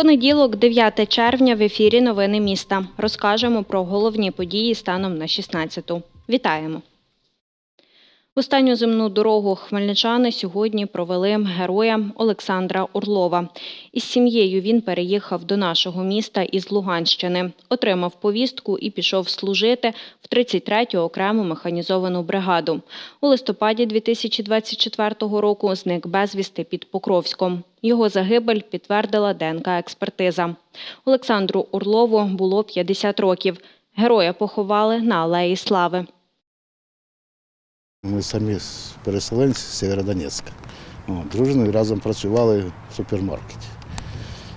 Понеділок, 9 червня, в ефірі Новини міста. Розкажемо про головні події станом на 16-ту. Вітаємо! Останню земну дорогу хмельничани сьогодні провели героя Олександра Орлова. Із сім'єю він переїхав до нашого міста із Луганщини, отримав повістку і пішов служити в 33-ю окрему механізовану бригаду. У листопаді 2024 року зник безвісти під Покровськом. Його загибель підтвердила ДНК-експертиза. Олександру Орлову було 50 років. Героя поховали на Алеї Слави. Ми самі переселенці з Сєвєродонецька. Дружиною разом працювали в супермаркеті.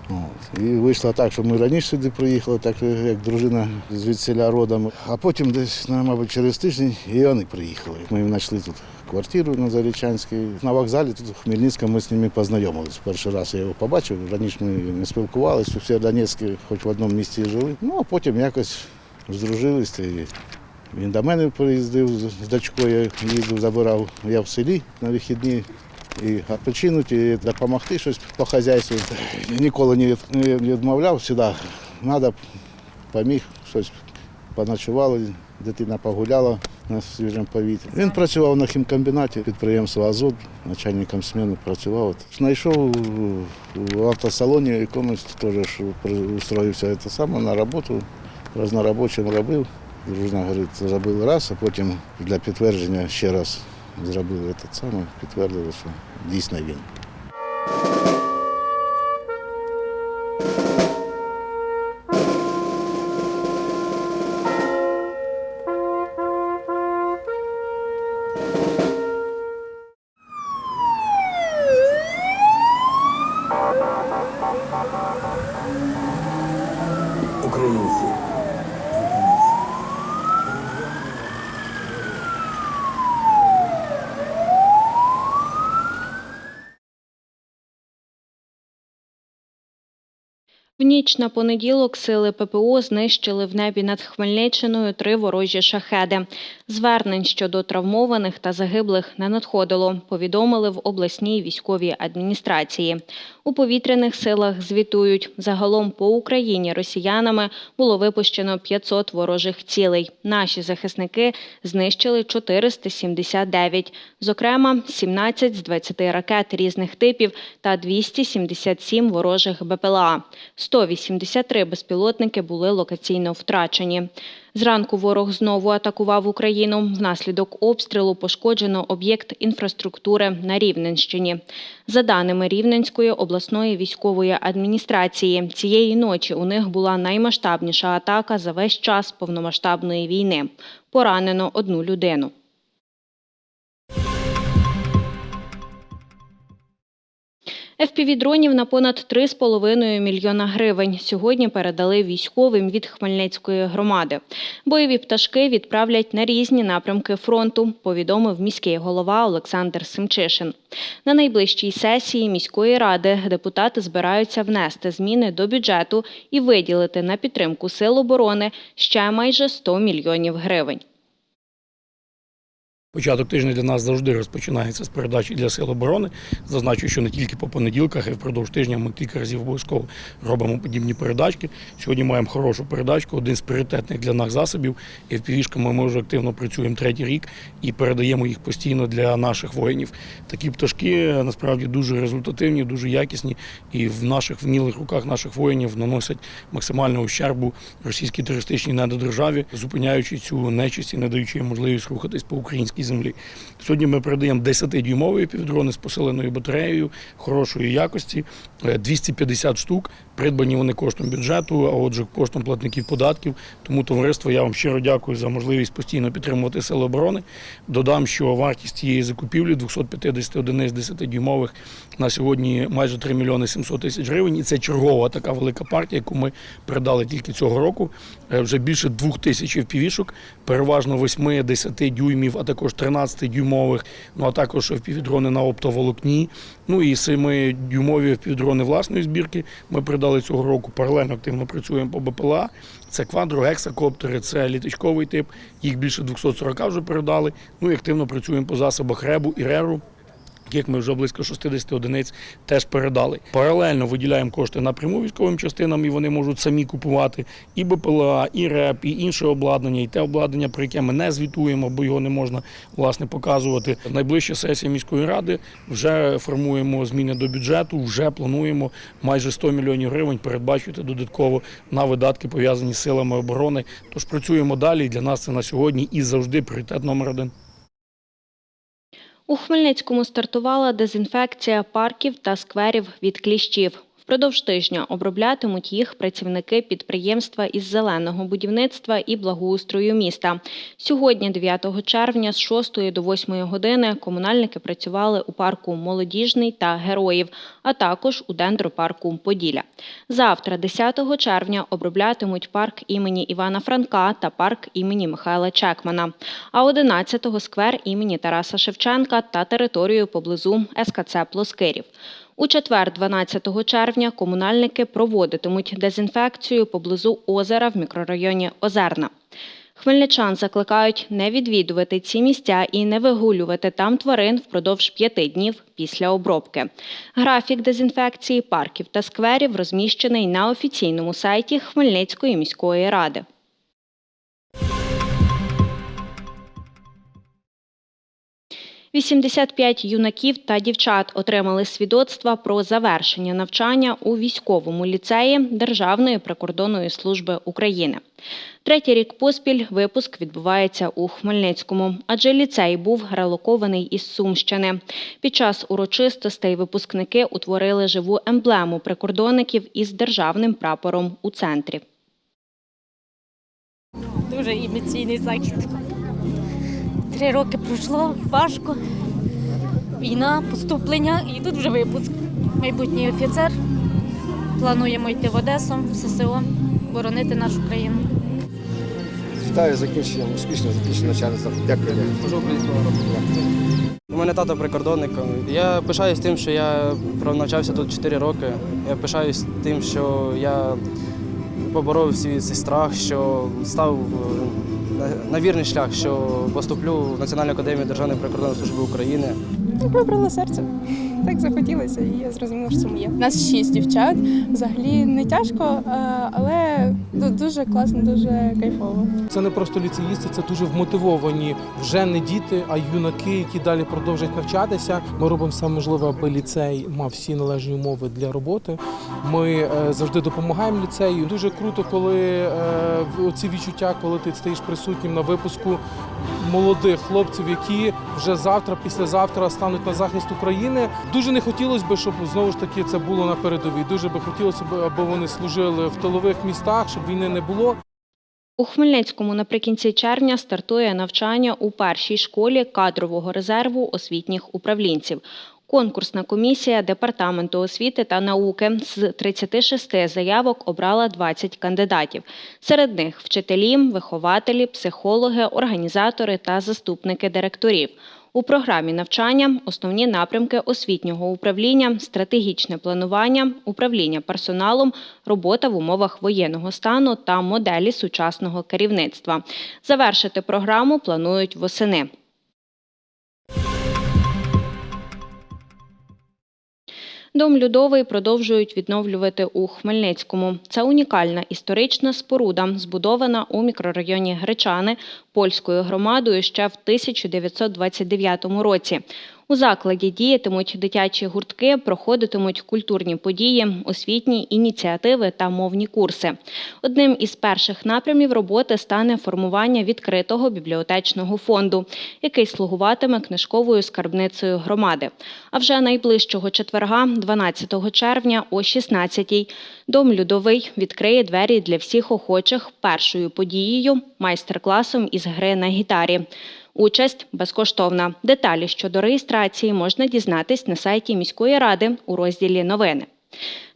От. І вийшло так, що ми раніше сюди приїхали, так як дружина звідсіля родом. А потім десь, ну, мабуть, через тиждень і вони приїхали. Ми знайшли тут квартиру на Зарічанській. На вокзалі тут в Хмельницькому ми з ними познайомились. Перший раз я його побачив. Раніше ми не спілкувалися, у Сєвєродонецьку хоч в одному місті жили. Ну, а потім якось здружились. І він до мене приїздив з дочкою, їздив, забирав. Я в селі на вихідні. І відпочинути, і допомогти щось по хазяйству. Ніколи не відмовляв, завжди треба, поміг, щось поночували, дитина погуляла на свіжому повітрі. Він працював на хімкомбінаті підприємства Азот, начальником зміни працював. Знайшов в автосалоні якомусь теж устроївся це саме на роботу, разнорабочим робив. Дружина говорить, зробили раз, а потім для підтвердження ще раз зробили те саме, підтвердили, що дійсно він. Українці. В ніч на понеділок сили ППО знищили в небі над Хмельниччиною три ворожі шахеди. Звернень щодо травмованих та загиблих не надходило, повідомили в обласній військовій адміністрації. У повітряних силах звітують, загалом по Україні росіянами було випущено 500 ворожих цілей. Наші захисники знищили 479, зокрема 17 з 20 ракет різних типів та 277 ворожих БПЛА. 183 безпілотники були локаційно втрачені. Зранку ворог знову атакував Україну. Внаслідок обстрілу пошкоджено об'єкт інфраструктури на Рівненщині. За даними Рівненської обласної військової адміністрації, цієї ночі у них була наймасштабніша атака за весь час повномасштабної війни. Поранено одну людину. FPV-дронів на понад 3,5 мільйона гривень сьогодні передали військовим від Хмельницької громади. Бойові пташки відправлять на різні напрямки фронту, повідомив міський голова Олександр Семчишин. На найближчій сесії міської ради депутати збираються внести зміни до бюджету і виділити на підтримку сил оборони ще майже 100 мільйонів гривень. Початок тижня для нас завжди розпочинається з передачі для сил оборони. Зазначу, що не тільки по понеділках, й впродовж тижня ми кілька разів обов'язково робимо подібні передачки. Сьогодні маємо хорошу передачку, один з пріоритетних для нас засобів. І впівішками ми вже активно працюємо третій рік і передаємо їх постійно для наших воїнів. Такі пташки насправді дуже результативні, дуже якісні, і в наших вмілих руках наших воїнів наносять максимальну ущербу російській терористичній недодержаві, зупиняючи цю нечисть і не даючи їм можливість рухатись по українській землі. Сьогодні ми передаємо 10-дюймові півдрони з посиленою батареєю хорошої якості, е, 250 штук. Придбані вони коштом бюджету, а отже, коштом платників податків. Тому товариство, я вам щиро дякую за можливість постійно підтримувати сили оборони. Додам, що вартість цієї закупівлі 250 одиниць 10-дюймових на сьогодні майже 3 мільйони 700 тисяч гривень. І це чергова така велика партія, яку ми передали тільки цього року. Е, Вже більше двох тисяч впівішок, переважно 8-10 дюймів, а також також 13-дюймових, ну а також впівдрони на оптоволокні. Ну і 7-дюймові впівдрони власної збірки. Ми придали цього року. Паралельно активно працюємо по БПЛА. Це квадро, гексакоптери, це літачковий тип. Їх більше 240 вже передали. Ну і активно працюємо по засобах РЕБу і РЕРу яких ми вже близько 60 одиниць теж передали. Паралельно виділяємо кошти напряму військовим частинам, і вони можуть самі купувати і БПЛА, і РЕП, і інше обладнання, і те обладнання, про яке ми не звітуємо, бо його не можна власне показувати. Найближча сесія міської ради вже формуємо зміни до бюджету, вже плануємо майже 100 мільйонів гривень передбачити додатково на видатки пов'язані з силами оборони. Тож працюємо далі. Для нас це на сьогодні і завжди пріоритет номер один. У Хмельницькому стартувала дезінфекція парків та скверів від кліщів. Впродовж тижня оброблятимуть їх працівники підприємства із зеленого будівництва і благоустрою міста. Сьогодні, 9 червня, з 6 до 8 години комунальники працювали у парку Молодіжний та Героїв, а також у дендропарку Поділля. Завтра, 10 червня, оброблятимуть парк імені Івана Франка та парк імені Михайла Чекмана, а 11-го сквер імені Тараса Шевченка та територію поблизу СКЦ Плоскирів. У четвер, 12 червня, комунальники проводитимуть дезінфекцію поблизу озера в мікрорайоні Озерна. Хмельничан закликають не відвідувати ці місця і не вигулювати там тварин впродовж п'яти днів після обробки. Графік дезінфекції парків та скверів розміщений на офіційному сайті Хмельницької міської ради. – 85 юнаків та дівчат отримали свідоцтва про завершення навчання у військовому ліцеї Державної прикордонної служби України. Третій рік поспіль випуск відбувається у Хмельницькому, адже ліцей був релокований із Сумщини. Під час урочистостей випускники утворили живу емблему прикордонників із державним прапором у центрі. Дуже емоційний захід. Три роки пройшло важко. Війна, поступлення і тут вже випуск. Майбутній офіцер. Плануємо йти в Одесу, в ССО, боронити нашу країну. Вітаю з закінченням, успішно закінчення навчальництва. Дякую. У мене тато прикордонник. Я пишаюсь тим, що я навчався тут 4 роки. Я пишаюсь тим, що я поборов свій цей страх, що став е, на- вірний шлях, що поступлю в Національну академію Державної прикордонної служби України. Вибрала серце. Так захотілося, і я зрозуміла, що це моє. Нас шість дівчат. Взагалі не тяжко, е, але дуже класно, дуже кайфово. Це не просто ліцеїсти, це дуже вмотивовані вже не діти, а юнаки, які далі продовжать навчатися. Ми робимо все можливе, аби ліцей мав всі належні умови для роботи. Ми е, завжди допомагаємо ліцею. Дуже круто, коли е, в- ці відчуття, коли ти стоїш присутнім на випуску молодих хлопців, які вже завтра, післязавтра стануть на захист України. Дуже не хотілося б, щоб знову ж таки це було на передовій. Дуже би хотілося б, аби вони служили в тилових містах, щоб війни не було. У Хмельницькому наприкінці червня стартує навчання у першій школі кадрового резерву освітніх управлінців. Конкурсна комісія Департаменту освіти та науки з 36 заявок обрала 20 кандидатів. Серед них вчителі, вихователі, психологи, організатори та заступники директорів. У програмі навчання основні напрямки освітнього управління, стратегічне планування, управління персоналом, робота в умовах воєнного стану та моделі сучасного керівництва. Завершити програму планують восени. Дом Людовий продовжують відновлювати у Хмельницькому. Це унікальна історична споруда, збудована у мікрорайоні Гречани польською громадою ще в 1929 році. У закладі діятимуть дитячі гуртки, проходитимуть культурні події, освітні ініціативи та мовні курси. Одним із перших напрямів роботи стане формування відкритого бібліотечного фонду, який слугуватиме книжковою скарбницею громади. А вже найближчого четверга, 12 червня о 16-й, Дом Людовий відкриє двері для всіх охочих першою подією майстер-класом із гри на гітарі. Участь безкоштовна. Деталі щодо реєстрації можна дізнатись на сайті міської ради у розділі Новини.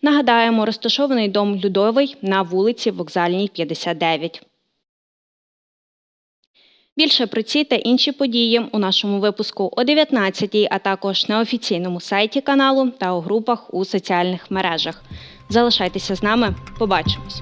Нагадаємо, розташований дом Людовий на вулиці Вокзальній, 59. Більше про ці та інші події у нашому випуску о 19-й, а також на офіційному сайті каналу та у групах у соціальних мережах. Залишайтеся з нами, побачимось.